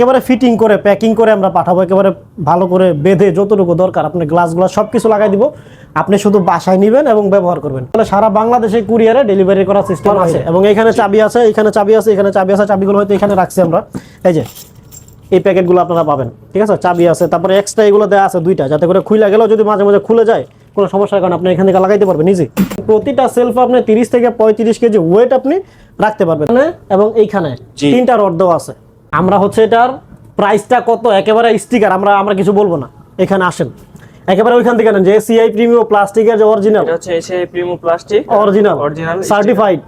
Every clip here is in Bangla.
একেবারে ফিটিং করে প্যাকিং করে আমরা পাঠাবো একেবারে ভালো করে বেঁধে যতটুকু দরকার আপনি গ্লাসগুলো সব কিছু লাগাই দিব। আপনি শুধু বাসায় নেবেন এবং ব্যবহার করবেন। তাহলে সারা বাংলাদেশে কুরিয়ারে ডেলিভারি করার সিস্টেম আছে এবং এখানে চাবি আছে এখানে চাবি আছে এখানে চাবি আছে চাবিগুলো হয়তো এখানে রাখছি আমরা। এই যে এই প্যাকেটগুলো আপনারা পাবেন ঠিক আছে? চাবি আছে তারপরে এক্সট্রা এগুলো দেওয়া আছে দুইটা যাতে করে খুলে গেলেও যদি মাঝে মাঝে খুলে যায় কোনো সমস্যার কারণে আপনি এখান থেকে লাগাইতে পারবেন নিজে প্রতিটা সেলফ আপনি তিরিশ থেকে পঁয়ত্রিশ কেজি ওয়েট আপনি রাখতে পারবেন এবং এইখানে তিনটা রড দেওয়া আছে। আমরা হচ্ছে এটার প্রাইসটা কত? একেবারে স্টিকার আমরা আমরা কিছু বলব না। এখানে আসেন। একেবারে ওইখান থেকে নেন যে সিআই প্রিমিয়াম প্লাস্টিকের যে অরিজিনাল এটা হচ্ছে এসে Primo plastic original original certified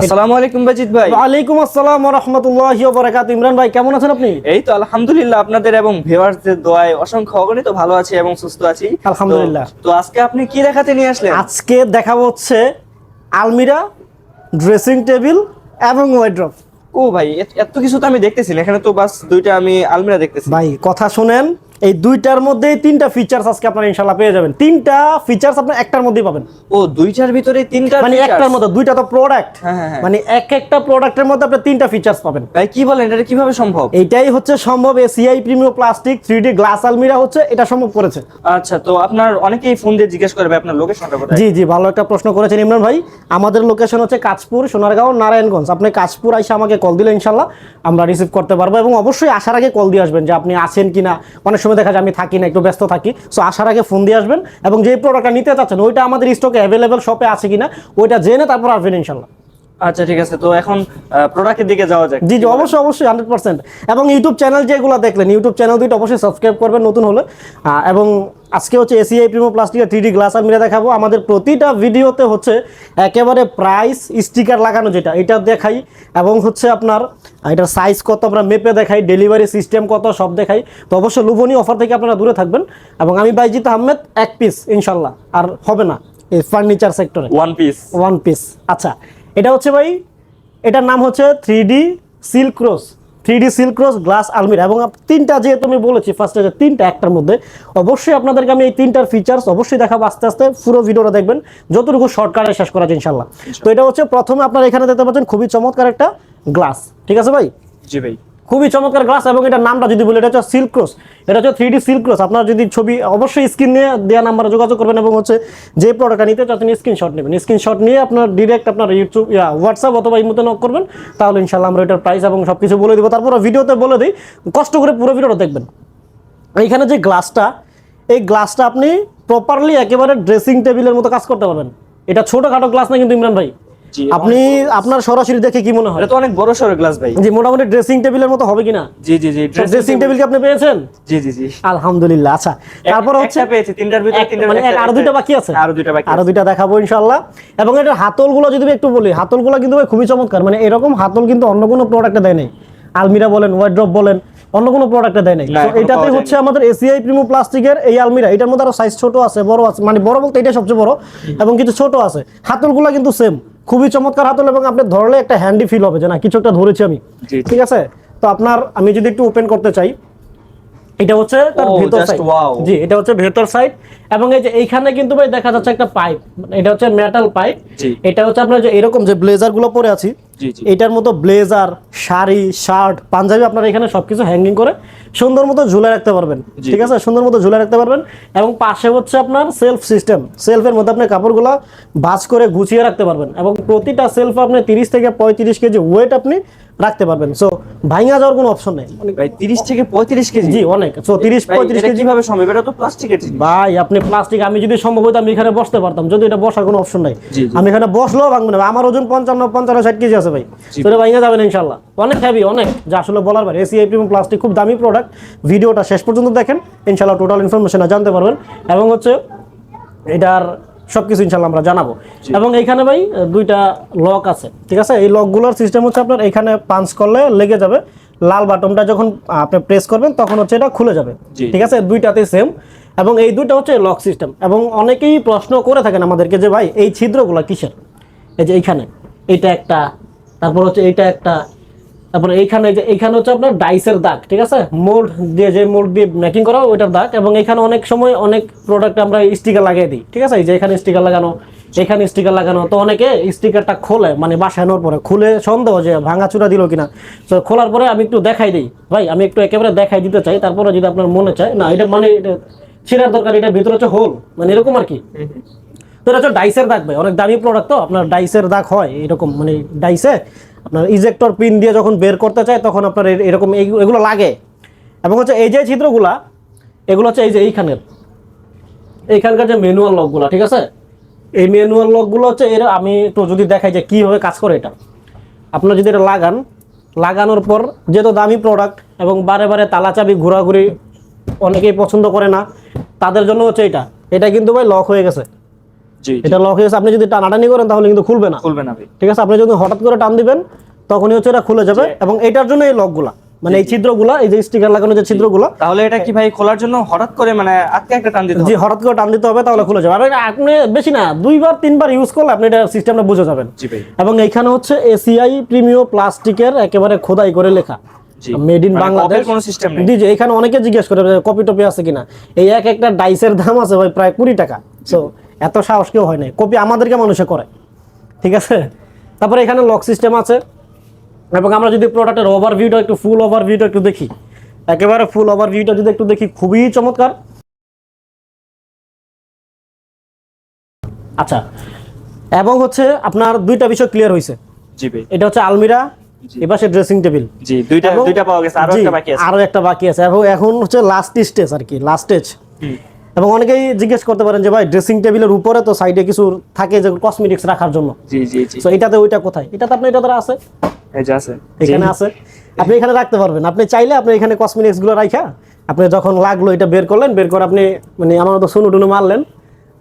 আসসালামু আলাইকুম বাজিত ভাই। ওয়ালাইকুম আসসালাম ওয়া রাহমাতুল্লাহি ওয়া বারাকাতুহু ইমরান ভাই কেমন আছেন আপনি? এই তো আলহামদুলিল্লাহ আপনাদের এবং ভিউয়ার্সদের দোয়ায় অসংখ্য অগণিত ভালো আছি এবং সুস্থ আছি। আলহামদুলিল্লাহ। তো আজকে আপনি কি দেখাতে নিয়ে আসলেন? আজকে দেখাবো হচ্ছে আলমিরা ড্রেসিং টেবিল এবং ওয়াইড্রপ ও ভাই, এত- কিছু তো আমি দেখতেছি এখানে তো বাস দুইটা আমি আলমিরা দেখতেছি। ভাই, কথা শুনেন এই দুইটার মধ্যে তিনটা ফিচার্স আজকে আপনারা ইনশাল্লাহ পেয়ে যাবেন। তিনটা ফিচার্স আপনি একটার মধ্যেই পাবেন। ও দুইটার ভিতরে তিনটা মানে একটার মধ্যে দুইটা তো প্রোডাক্ট হ্যাঁ, হ্যাঁ, হ্যাঁ। মানে এক একটা প্রোডাক্টের মধ্যে আপনি তিনটা ফিচার্স পাবেন। ভাই কি বলেন এটা কীভাবে সম্ভব? এইটাই হচ্ছে সম্ভব ACI premium plastic three glass আলমিরা হচ্ছে এটা সম্ভব করেছে। আচ্ছা তো আপনার অনেকেই ফোন দিয়ে জিজ্ঞেস করবে আপনার লোকেশনটা কোথায়? জি জি ভালো একটা প্রশ্ন করেছেন ইমরান ভাই। আমাদের লোকেশন হচ্ছে কাঁচপুর সোনারগাঁও নারায়ণগঞ্জ। আপনি কাঁচপুর আইসা আমাকে কল দিলে ইনশাল্লাহ আমরা রিসিভ করতে পারব এবং অবশ্যই আসার আগে কল দিয়ে আসবেন যে আপনি আছেন কিনা। অনেক সময় দেখা যায় আমি থাকি না, একটু ব্যস্ত থাকি। সো আসার আগে ফোন দিয়ে আসবেন এবং যে প্রোডাক্টটা নিতে চাচ্ছেন, ওইটা আমাদের স্টকে অ্যাভেলেবেল শপে আছে কিনা, ওইটা জেনে তারপর আসবেন ইনশাল্লাহ। আচ্ছা ঠিক আছে। তো এখন প্রোডাক্টের দিকে যাওয়া যাক। জি জি অবশ্যই অবশ্যই হান্ড্রেড পার্সেন্ট এবং ইউটিউব চ্যানেল যেগুলো দেখলেন ইউটিউব চ্যানেল দুইটা অবশ্যই সাবস্ক্রাইব করবেন নতুন হলে। এবং আজকে হচ্ছে এসিআই প্রিমো প্লাস্টিকের থ্রি ডি গ্লাস আলমিরা দেখাবো। আমাদের প্রতিটা ভিডিওতে হচ্ছে একেবারে প্রাইস স্টিকার লাগানো যেটা এটা দেখাই। এবং হচ্ছে আপনার এটার সাইজ কত আমরা মেপে দেখাই ডেলিভারি সিস্টেম কত সব দেখাই। তো অবশ্যই লুবনি অফার থেকে আপনারা দূরে থাকবেন। এবং আমি বাইজিত আহমেদ এক পিস ইনশাল্লাহ। আর হবে না এই ফার্নিচার সেক্টরে ওয়ান পিস ওয়ান পিস আচ্ছা এটা হচ্ছে ভাই এটার নাম হচ্ছে three D silk cross three D silk cross glass আলমিরা এবং তিনটা যেহেতু আমি বলেছি ফার্স্ট যে তিনটা একটার মধ্যে অবশ্যই আপনাদেরকে আমি এই তিনটার ফিচার্স অবশ্যই দেখাবো আস্তে আস্তে পুরো ভিডিওটা দেখবেন যতটুকু শর্টকাটে শেষ করা যায় ইনশাল্লাহ তো এটা হচ্ছে প্রথমে আপনারা এখানে দেখতে পাচ্ছেন খুবই চমৎকার একটা গ্লাস ঠিক আছে ভাই? জি ভাই। খুবই চমৎকার গ্লাস এবং এটার নামটা যদি বলি, এটা হচ্ছে সিল্ক ক্রস এটা হচ্ছে থ্রি ডি সিল্ক ক্রস আপনার যদি ছবি অবশ্যই স্ক্রিন নিয়ে দেওয়া নাম্বারে যোগাযোগ করবেন এবং হচ্ছে যে প্রোডাক্টটা নিতে চাচ্ছেন স্ক্রিনশট নেবেন। স্ক্রিনশট নিয়ে আপনার ডিরেক্ট আপনার ইউটিউব হোয়াটসঅ্যাপ অথবা ইমোতে নক করবেন। তাহলে ইনশাল্লাহ আমরা এটার প্রাইস এবং সব কিছু বলে দিব। তারপর ভিডিওতে বলে দিই, কষ্ট করে পুরো ভিডিওটা দেখবেন। এইখানে যে গ্লাসটা এই গ্লাসটা আপনি প্রপারলি একেবারে ড্রেসিং টেবিলের মতো কাজ করতে পারবেন। এটা ছোটখাটো গ্লাস না কিন্তু ইমরান ভাই। আপনি আপনার সরাসরি দেখে কি মনে হয়? এটা তো অনেক বড় সড়ো গ্লাস ভাই। জি মোটামুটি ড্রেসিং টেবিলের মতো হবে কিনা? জি জি জি ড্রেসিং টেবিল কি আপনি পেয়েছেন? জি জি জি। আলহামদুলিল্লাহ আচ্ছা। তারপর হচ্ছে পেয়েছি তিনটার ভিতরে তিনটার মানে আরও দুইটা বাকি আছে? আরও দুইটা বাকি আরও দুইটা দেখাবো ইনশাল্লাহ এবং এটার হাতলগুলো যদি একটু বলি হাতলগুলো কিন্তু ভাই খুবই চমৎকার। মানে এরকম হাতল কিন্তু অন্য কোনো প্রোডাক্টে দেয় নাই। আলমিরা বলেন ওয়াইড্রপ বলেন অন্য কোনো প্রোডাক্টে দেয় নাই। তো এটাতে হচ্ছে আমাদের এসিআই প্রিমো প্লাস্টিকের এই আলমিরা। এটার মধ্যে আরও সাইজ ছোট আছে বড় আছে। মানে বড় বলতে এটা সবচেয়ে বড়। এবং কিছু ছোট আছে। হাতলগুলো কিন্তু সেম খুবই চমৎকার হাতল এবং আপনি ধরলে একটা হ্যান্ডি ফিল হবে যে না কিছু একটা ধরেছি আমি। ঠিক আছে তো আপনার আমি যদি একটু ওপেন করতে চাই এটা হচ্ছে তার ভেতর সাইড. জি এটা হচ্ছে ভেতর সাইড এবং এই যে এইখানে কিন্তু ভাই দেখা যাচ্ছে একটা পাইপ এটা হচ্ছে মেটাল পাইপ। এটা হচ্ছে আপনার যে এরকম যে ব্লেজারগুলো পরে আছি। এটার মতো ব্লেজার শাড়ি শার্ট পাঞ্জাবি আপনারা এখানে সবকিছু হ্যাঙ্গিং করে সুন্দর মতো ঝুলে রাখতে পারবেন। ঠিক আছে? সুন্দর মতো ঝুলে রাখতে পারবেন এবং পাশে হচ্ছে আপনার সেলফ সিস্টেম সেলফের মধ্যে আপনি কাপড়গুলো ভাঁজ করে গুছিয়ে রাখতে পারবেন এবং প্রতিটা সেলফ আপনি তিরিশ থেকে পঁয়ত্রিশ কেজি ওয়েট আপনি রাখতে পারবেন। সো ভাঙা যাওয়ার কোনো অপশন নেই। ভাই 30 থেকে 35 কেজি? জি অনেক। সো তিরিশ পঁয়ত্রিশ কেজি ভাবে সম্ভব? এটা তো প্লাস্টিকের ভাই আপনি প্লাস্টিক আমি যদি সম্ভব হতো আমি এখানে বসতে পারতাম যদি এটা বসার কোনো অপশন নাই। আমি এখানে বসলেও ভাঙবো না। আমার ওজন পঞ্চান্ন পঞ্চান্ন ষাট কেজি আছে ভাই। তো এটা ভাঙা ইনশাল্লাহ অনেক হেভি অনেক। যা আসলে বলার বাইরে। এসি এবং প্লাস্টিক খুব দামি প্রোডাক্ট ভিডিওটা শেষ পর্যন্ত দেখেন। ইনশাল্লাহ টোটাল ইনফরমেশন জানতে পারবেন। এবং হচ্ছে এটার সবকিছু ইনশাল্লাহ আমরা জানাব। এবং এইখানে ভাই দুইটা লক আছে ঠিক আছে? এই লকগুলোর সিস্টেম হচ্ছে আপনার এখানে পাঞ্চ করলে লেগে যাবে। লাল বাটনটা যখন আপনি প্রেস করবেন তখন হচ্ছে এটা খুলে যাবে। ঠিক আছে? দুইটাতে সেম এবং এই দুইটা হচ্ছে লক সিস্টেম এবং অনেকেই প্রশ্ন করে থাকেন আমাদেরকে যে ভাই এই ছিদ্রগুলো কিসের? এই যে এইখানে। এটা একটা তারপর হচ্ছে এইটা একটা, তারপর এইখানে এই যে, এইখানে হচ্ছে আপনার ডাইসের দাগ, ঠিক আছে? মোল্ড দিয়ে যে মোল্ড দিয়ে মেকিং করা হয়, ওইটার দাগ, এবং এখানে অনেক সময় অনেক প্রোডাক্ট আমরা স্টিকার লাগিয়ে দিই, ঠিক আছে? এই যে এখানে স্টিকার লাগানো, এখানে স্টিকার লাগানো, তো অনেকে স্টিকারটা খোলে মানে বাসায় আনার পরে, খুলে সন্দেহ যে ভাঙা চূড়া দিল কিনা। তো খোলার পরে আমি একটু দেখাই দিই, ভাই, আমি একটু একেবারে দেখাই দিতে চাই, তারপরে যদি আপনার মনে চায়, না, এটা মানে এটা ছিঁড়ার দরকার, এটা ভিতরে হচ্ছে হোল মানে এরকম আর কি। তো এটা হচ্ছে ডাইসের দাগ ভাই, অনেক দামি প্রোডাক্ট তো, আপনার ডাইসের দাগ হয়, এরকম মানে ডাইসে, আপনার ইজেক্টর পিন দিয়ে যখন বের করতে চায়, তখন আপনার এরকম এগুলো লাগে। এবং হচ্ছে এই যে ছিদ্রগুলা, এগুলো হচ্ছে এই যে এইখানের, এইখানকার যে ম্যানুয়াল লকগুলো ঠিক আছে? এই ম্যানুয়াল লকগুলো হচ্ছে এর আমি একটু যদি দেখাই যে কীভাবে কাজ করে এটা। আপনার যদি এটা লাগান, লাগানোর পর যেহেতু দামি প্রোডাক্ট এবং বারে বারে তালা চাবি ঘোরাঘুরি অনেকেই পছন্দ করে না, তাদের জন্য হচ্ছে এটা। এটা কিন্তু ভাই লক হয়ে গেছে। এটা লক হয়ে আপনি যদি টানাটানি করেন তাহলে কিন্তু খুলবে না। খুলবে না ঠিক আছে? আপনি যদি হঠাৎ করে টান দিবেন তখনই হচ্ছে এটা খুলে যাবে এবং এটার জন্য এই লকগুলা মানে এই ছিদ্রগুলা এই যে স্টিকার লাগানো যে ছিদ্রগুলা। তাহলে এটা কি ভাই খোলার জন্য হঠাৎ করে মানে আটকে একটা টান দিতে হবে? জি হঠাৎ করে টান দিতে হবে তাহলে খুলে যাবে। আর আপনি বেশি না দুইবার তিনবার ইউজ করলে আপনি এটা সিস্টেমটা বুঝে যাবেন। জি ভাই। এবং এইখানে হচ্ছে এসিআই প্রিমিও প্লাস্টিকের একেবারে খোদাই করে লেখা। মেড ইন বাংলাদেশ কোনো system নেই। জি এখানে অনেকে জিজ্ঞেস করে কপি টপি আছে কিনা। এই এক একটা ডাইসের দাম আছে ভাই প্রায় কুড়ি টাকা। সো এত সাহস কেউ হয় নাই। কপি আমাদেরকে মানুষে করে। ঠিক আছে? তারপরে এখানে লক সিস্টেম আছে। এবং আমরা যদি প্রোডাক্টের ওভারভিউটা একটু ফুল ওভারভিউটা একটু দেখি। একেবারে ফুল ওভার ওভারভিউটা যদি একটু দেখি খুবই চমৎকার। আচ্ছা এবং হচ্ছে আপনার দুইটা বিষয় ক্লিয়ার হয়েছে এটা হচ্ছে আলমিরা জি। এপাশে ড্রেসিং টেবিল জি দুইটা দুইটা পাওয়া গেছে আরও একটা বাকি আছে। আরও একটা বাকি আছে। এবং এখন হচ্ছে লাস্ট স্টেজ আর কি লাস্ট স্টেজ। এবং অনেকেই জিজ্ঞেস করতে পারেন যে ভাই ড্রেসিং টেবিলের উপরে তো সাইডে কিছু থাকে যে কসমেটিক্স রাখার জন্য? জি জি জি। তো এটাতে ওইটা কোথায়? এটাতে আপনার এটা দ্বারা আছে? এই যে আছে। এখানে আছে। আপনি এখানে রাখতে পারবেন। আপনি চাইলে আপনি এখানে কসমেটিক্সগুলো রাখা আপনি যখন লাগল এটা বের করলেন বের করে আপনি মানে আমার মতো শুনু টুনু মারলেন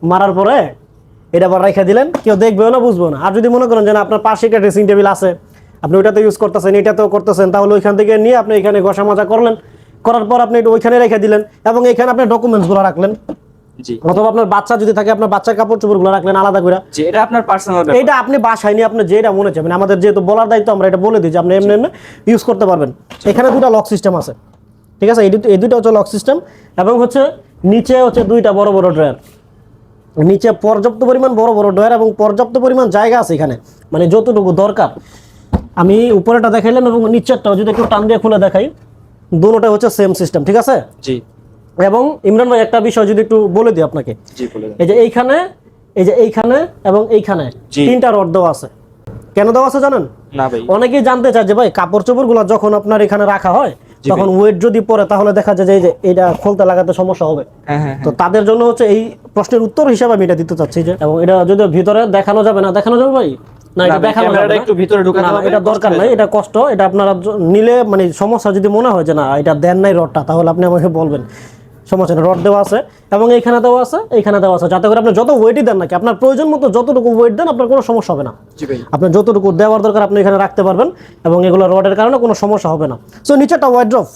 মারার পরে এটা আবার রেখে দিলেন কেউ দেখবেও না বুঝব না। আর যদি মনে করেন যে আপনার পাশে একটা ড্রেসিং টেবিল আছে আপনি ওইটাতে ইউজ করতেছেন এটাতেও করতেছেন তাহলে ওইখান থেকে নিয়ে আপনি এখানে ঘষা মাজা করলেন করার পর আপনি ওইখানে রেখে দিলেন এবং এখানে আপনি ডকুমেন্টসগুলো রাখলেন। অথবা আপনার বাচ্চা যদি থাকে আপনার বাচ্চার কাপড় চোপড়গুলো রাখলেন আলাদা করে। এটা আপনার পার্সোনাল এইটা আপনি বাসায় নিয়ে আপনি যেটা মনে চাবেন আমাদের যেহেতু বলার দায়িত্ব আমরা এটা বলে দিই যে আপনি এমনি এমনি ইউজ করতে পারবেন। এখানে দুটো লক সিস্টেম আছে। ঠিক আছে? এই দুটো এই দুটো হচ্ছে লক সিস্টেম এবং হচ্ছে নিচে হচ্ছে দুইটা বড় বড় ড্রয়ার নিচে পর্যাপ্ত পরিমাণ বড় বড় ড্রয়ার এবং পর্যাপ্ত পরিমাণ জায়গা আছে এখানে। মানে যতটুকু দরকার। আমি উপরেটা দেখাইলাম এবং নিচেরটাও যদি একটু টান দিয়ে খুলে দেখাই। দুটোটা হচ্ছে সেম সিস্টেম ঠিক আছে? জি। এবং ইমরান ভাই একটা বিষয় যদি একটু বলে দিই আপনাকে। জি বলে দেন। এই যে এইখানে এই যে এইখানে এবং এইখানে। তিনটা রড দেওয়া আছে। কেন দেওয়া আছে জানেন? না ভাই। অনেকেই জানতে চায় যে ভাই কাপড় চোপড়গুলো যখন আপনার এখানে রাখা হয় তখন ওয়েট যদি পড়ে তাহলে দেখা যায় যে এই যে এটা খুলতে লাগাতে সমস্যা হবে। হ্যাঁ হ্যাঁ তো তাদের জন্য হচ্ছে এই প্রশ্নের উত্তর হিসাবে আমি এটা দিতে চাচ্ছি যে এবং এটা যদি ভিতরে দেখানো যাবে না দেখানো যাবে ভাই? না এটা দেখানো যাবে একটু ভিতরে ঢুকাতে না, না, হবে, এটা দরকার নাই এটা কষ্ট এটা আপনারা নিলে মানে সমস্যা যদি মনে হয় যে না এটা দেন নাই রডটা তাহলে আপনি আমাকে বলবেন। সমস্যা নেই রড দেওয়া আছে এবং এইখানে দেওয়া আছে এইখানে দেওয়া আছে। যাতে করে আপনি যত ওয়েটই দেন নাকি আপনার প্রয়োজন মতো যতটুকু ওয়েট দেন আপনার কোনো সমস্যা হবে না। আপনার যতটুকু দেওয়ার দরকার আপনি এখানে রাখতে পারবেন এবং এগুলো রডের কারণে কোনো সমস্যা হবে না। সো নিচে নিচেটা ওয়াইড্রফ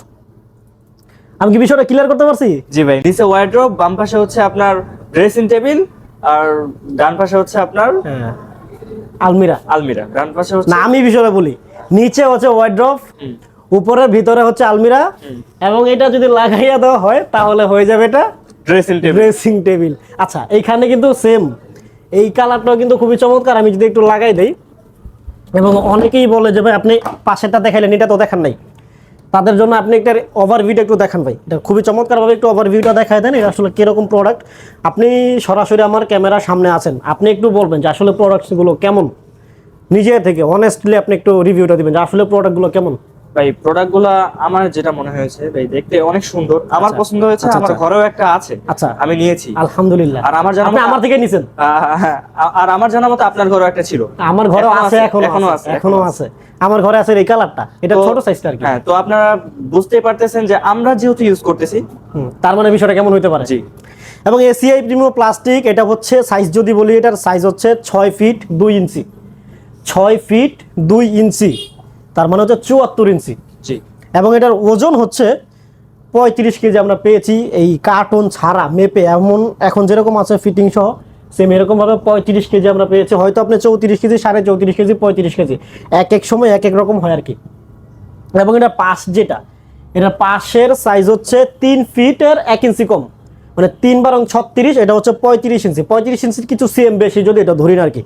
আমি কি বিষয়টা ক্লিয়ার করতে পারছি? জি ভাই নিচে ওয়ার্ড্রপ বাম পাশে হচ্ছে আপনার ড্রেসিং টেবিল আর ডান পাশে হচ্ছে আপনার হ্যাঁ। আলমিরা। আলমিরা। ডান পাশে হচ্ছে না আমি বিষয়টা বলি। নিচে হচ্ছে ওয়ার্ড্রপ হুম। উপরে ভিতরে হচ্ছে আলমিরা। এবং এটা যদি লাগাইয়া দেওয়া হয় তাহলে হয়ে যাবে এটা ড্রেসিং টেবিল ড্রেসিং টেবিল আচ্ছা এইখানে কিন্তু সেম এই কালারটাও কিন্তু খুবই চমৎকার। আমি যদি একটু লাগাই দেই। এবং অনেকেই বলে যে ভাই আপনি পাশেটা দেখাইলেন এটা তো দেখান নাই। তাদের জন্য আপনি একটা ওভারভিউটা একটু দেখান ভাই। এটা খুবই চমৎকারভাবে একটু ওভারভিউটা দেখায় দেন, এটা আসলে কীরকম প্রোডাক্ট আপনি সরাসরি আমার ক্যামেরার সামনে আছেন, আপনি একটু বলবেন যে আসলে প্রোডাক্টসগুলো কেমন? নিজে থেকে অনেস্টলি আপনি একটু রিভিউটা দেবেন যে আসলে প্রোডাক্টগুলো কেমন? ভাই প্রোডাক্টগুলা আমার যেটা মনে হয়েছে ভাই দেখতে অনেক সুন্দর। আমার আচ্ছা। পছন্দ হয়েছে আচ্ছা, আমার আচ্ছা। ঘরেও একটা আছে। আচ্ছা। আমি নিয়েছি। আলহামদুলিল্লাহ। আর আমার জানা আমার থেকে নিছেন? আহ, হ্যাঁ, আর আমার জানা মতো আপনার ঘরেও একটা ছিল। আমার ঘরেও আছে এখনও এখনও আছে এখনও আছে। আমার ঘরে আছে এই কালারটা। এটা ছোট সাইজটা আর কি। হ্যাঁ তো আপনারা বুঝতেই পারতেছেন যে আমরা যেহেতু ইউজ করতেছি। তার মানে বিষয়টা কেমন হতে পারে? জি। এবং এসিআই প্রিমিও প্লাস্টিক এটা হচ্ছে সাইজ যদি বলি এটার সাইজ হচ্ছে ছয় ফিট দুই ইঞ্চি। ছয় ফিট দুই ইঞ্চি। তার মানে হচ্ছে চুয়াত্তর ইঞ্চি। জি। এবং এটার ওজন হচ্ছে পঁয়ত্রিশ কেজি আমরা পেয়েছি এই কার্টন ছাড়া মেপে। এমন এখন যেরকম আছে ফিটিং সহ সেম এরকমভাবে পঁয়ত্রিশ কেজি আমরা পেয়েছি। হয়তো আপনি চৌত্রিশ কেজি সাড়ে চৌত্রিশ কেজি পঁয়ত্রিশ কেজি। এক এক সময় এক এক রকম হয় আর কি। এবং এটা পাশ যেটা এটা পাশের সাইজ হচ্ছে তিন ফিটের এক ইঞ্চি কম। মানে তিন বারং ছত্রিশ এটা হচ্ছে পঁয়ত্রিশ ইঞ্চি। পঁয়ত্রিশ ইঞ্চির কিছু সেম বেশি যদি এটা ধরি না আর কি।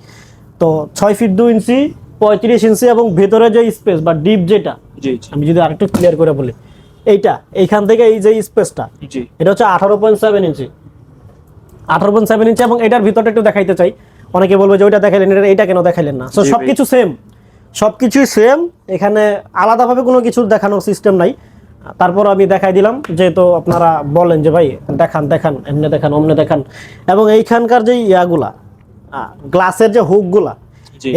তো ছয় ফিট দু ইঞ্চি পঁয়ত্রিশ ইঞ্চি এবং ভেতরে যে স্পেস বা ডিপ যেটা আমি যদি আরেকটু ক্লিয়ার করে বলি এইটা এইখান থেকে এই যে স্পেসটা এটা হচ্ছে আঠারো পয়েন্ট সেভেন ইঞ্চি আঠারো পয়েন্ট সেভেন ইঞ্চি এবং এটার ভিতরটা একটু দেখাইতে চাই। অনেকে বলবে যে ওইটা দেখাইলেন এটা এইটা কেন দেখাইলেন না? ভাই। সব কিছু সেম সব কিছুই সেম এখানে আলাদাভাবে কোনো কিছু দেখানোর সিস্টেম নাই। তারপর আমি দেখাই দিলাম যেহেতু আপনারা বলেন যে ভাই দেখান দেখান এমনি দেখান অমনে দেখান। এবং এইখানকার যে ইয়াগুলা গ্লাসের যে হুকগুলা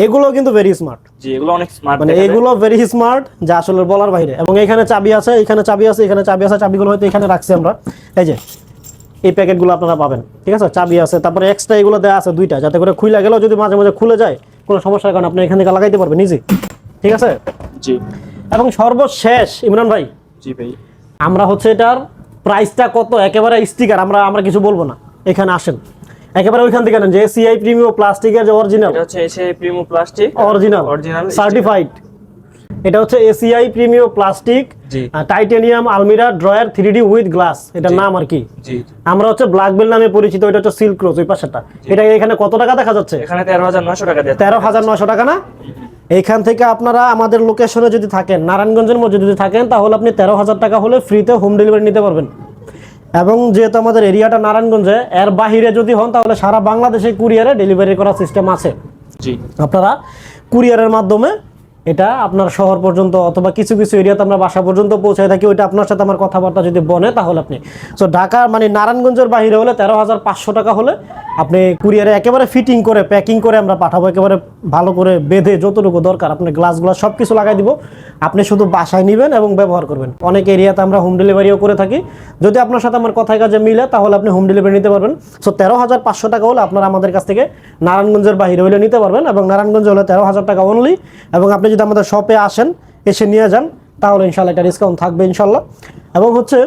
এগুলো কিন্তু ভেরি স্মার্ট জি এগুলো অনেক স্মার্ট মানে এগুলো ভেরি স্মার্ট যা আসলে বলার বাইরে। এবং এখানে চাবি আছে এখানে চাবি আছে এখানে চাবি আছে চাবিগুলো হয়তো এখানে রাখছি আমরা। এই যে এই প্যাকেটগুলো আপনারা পাবেন ঠিক আছে? চাবি আছে তারপরে এক্সট্রা এগুলো দেওয়া আছে দুইটা যাতে করে খুলে গেলেও যদি মাঝে মাঝে খুলে যায় কোনো সমস্যার কারণে আপনি এখান থেকে লাগাইতে পারবেন নিজে ঠিক আছে? জি। এবং সর্বশেষ ইমরান ভাই। জি ভাই। আমরা হচ্ছে এটার প্রাইসটা কত? একেবারে স্টিকার আমরা আমরা কিছু বলব না। এখানে আসেন। একেবারে ওইখান থেকে নেন যে সিআই প্রিমিয়াম প্লাস্টিকের যে অরিজিনাল এটা হচ্ছে এসে Primo plastic original original certified এটা হচ্ছে এসিআই প্রিমিয়াম প্লাস্টিক। টাইটেনিয়াম আলমিরা drawer three D with glass এটার নাম আর কি? আমরা হচ্ছে ব্ল্যাক বেল নামে পরিচিত এটা হচ্ছে সিল্ক রোজ ওই পাশেরটা। এটা এখানে কত টাকা দেখা যাচ্ছে? এখানে তেরো হাজার নশো টাকা দিয়ে। তেরো হাজার নশো টাকা না? এইখান থেকে আপনারা আমাদের লোকেশনে যদি থাকেন নারায়ণগঞ্জের মধ্যে যদি থাকেন তাহলে আপনি তেরো হাজার টাকা হলে ফ্রিতে হোম ডেলিভারি নিতে পারবেন। এবং যেহেতু আমাদের এরিয়াটা নারায়ণগঞ্জে এর বাহিরে যদি হন তাহলে সারা বাংলাদেশে কুরিয়ারে ডেলিভারি করার সিস্টেম আছে। জি। আপনারা কুরিয়ারের মাধ্যমে এটা আপনার শহর পর্যন্ত অথবা কিছু কিছু এরিয়াতে আমরা বাসা পর্যন্ত পৌঁছায় থাকি, ওইটা আপনার সাথে আমার কথাবার্তা যদি বনে তাহলে আপনি। সো ঢাকা মানে নারায়ণগঞ্জের বাহিরে হলে তেরো হাজার পাঁচশো টাকা হলে আপনি কুরিয়ারে একেবারে ফিটিং করে প্যাকিং করে আমরা পাঠাবো, একেবারে ভালো করে বেঁধে যতটুকু দরকার আপনি গ্লাসগুলো সব কিছু লাগাই দিব। আপনি শুধু বাসায় নেবেন এবং ব্যবহার করবেন। অনেক এরিয়াতে আমরা হোম ডেলিভারিও করে থাকি। যদি আপনার সাথে আমার কথায় কাজে মিলে, তাহলে আপনি হোম ডেলিভারি নিতে পারবেন। সো তেরো হাজার পাঁচশো টাকা হলে আপনারা আমাদের কাছ থেকে নারায়ণগঞ্জের বাহিরে হলে নিতে পারবেন এবং নারায়ণগঞ্জ হলে তেরো হাজার টাকা অনলি এবং আপনি যদি আমাদের শপে আসেন, এসে নিয়ে যান, তাহলে ইনশাল্লাহ একটা ডিসকাউন্ট থাকবে ইনশাল্লাহ এবং হচ্ছে,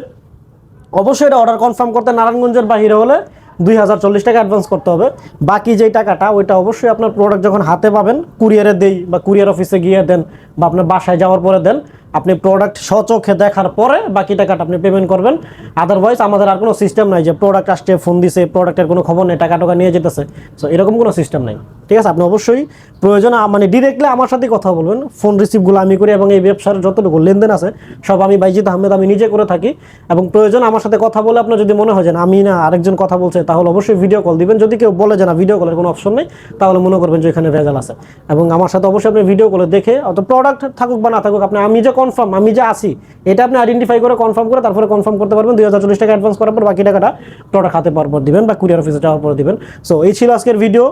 অবশ্যই এটা অর্ডার কনফার্ম করতে নারায়ণগঞ্জের বাহিরে হলে দুই হাজার চল্লিশ টাকা অ্যাডভান্স করতে হবে। বাকি যেই টাকাটা, ওইটা অবশ্যই আপনার প্রোডাক্ট যখন হাতে পাবেন কুরিয়ারে দেই বা কুরিয়ার অফিসে গিয়ে দেন বা আপনার বাসায় যাওয়ার পরে দেন আপনি প্রোডাক্ট সচোখে দেখার পরে বাকি টাকাটা আপনি পেমেন্ট করবেন। আদারওয়াইজ আমাদের আর কোনো সিস্টেম নাই যে প্রোডাক্ট আসছে ফোন দিছে প্রোডাক্টের কোনো খবর নেই, টাকা টাকা নিয়ে যেতেছে। সো এরকম কোনো সিস্টেম নাই। ঠিক আছে, আপনি অবশ্যই প্রয়োজন মানে ডিরেক্টলি আমার সাথে কথা বলবেন। ফোন রিসিভগুলো আমি করি এবং এই ব্যবসার যতটুকু লেনদেন আছে, সব আমি বাইজিৎ আহমেদ আমি নিজে করে থাকি। এবং প্রয়োজন আমার সাথে কথা বলে আপনার যদি মনে হয় যে আমি না আরেকজন কথা বলছে, তাহলে অবশ্যই ভিডিও কল দিবেন। যদি কেউ বলে যে না ভিডিও কলের কোনো অপশন নেই, তাহলে মনে করবেন যে এখানে ভেজাল আছে। এবং আমার সাথে অবশ্যই আপনি ভিডিও কলে দেখে, অত প্রোডাক্ট থাকুক বা না থাকুক, আপনি আমি যে কনফার্ম আমি যা আসি এটা আপনি আইডেন্টিফাই করে কনফার্ম করে তারপরে কনফার্ম করতে পারবেন, দুই হাজার চল্লিশ টাকা অ্যাডভান্স করার পর বাকি টাকাটা প্রোডাক্ট হাতে পাওয়ার পর দিবেন বা কুরিয়ার অফিসে যাওয়ার পর দিবেন। সো এই ছিল আজকের ভিডিও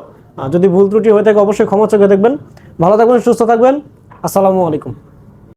যদি ভুল ত্রুটি হয়ে থাকে, অবশ্যই ক্ষমা চোখে দেখবেন। ভালো থাকবেন, সুস্থ থাকবেন। আসসালামু আলাইকুম।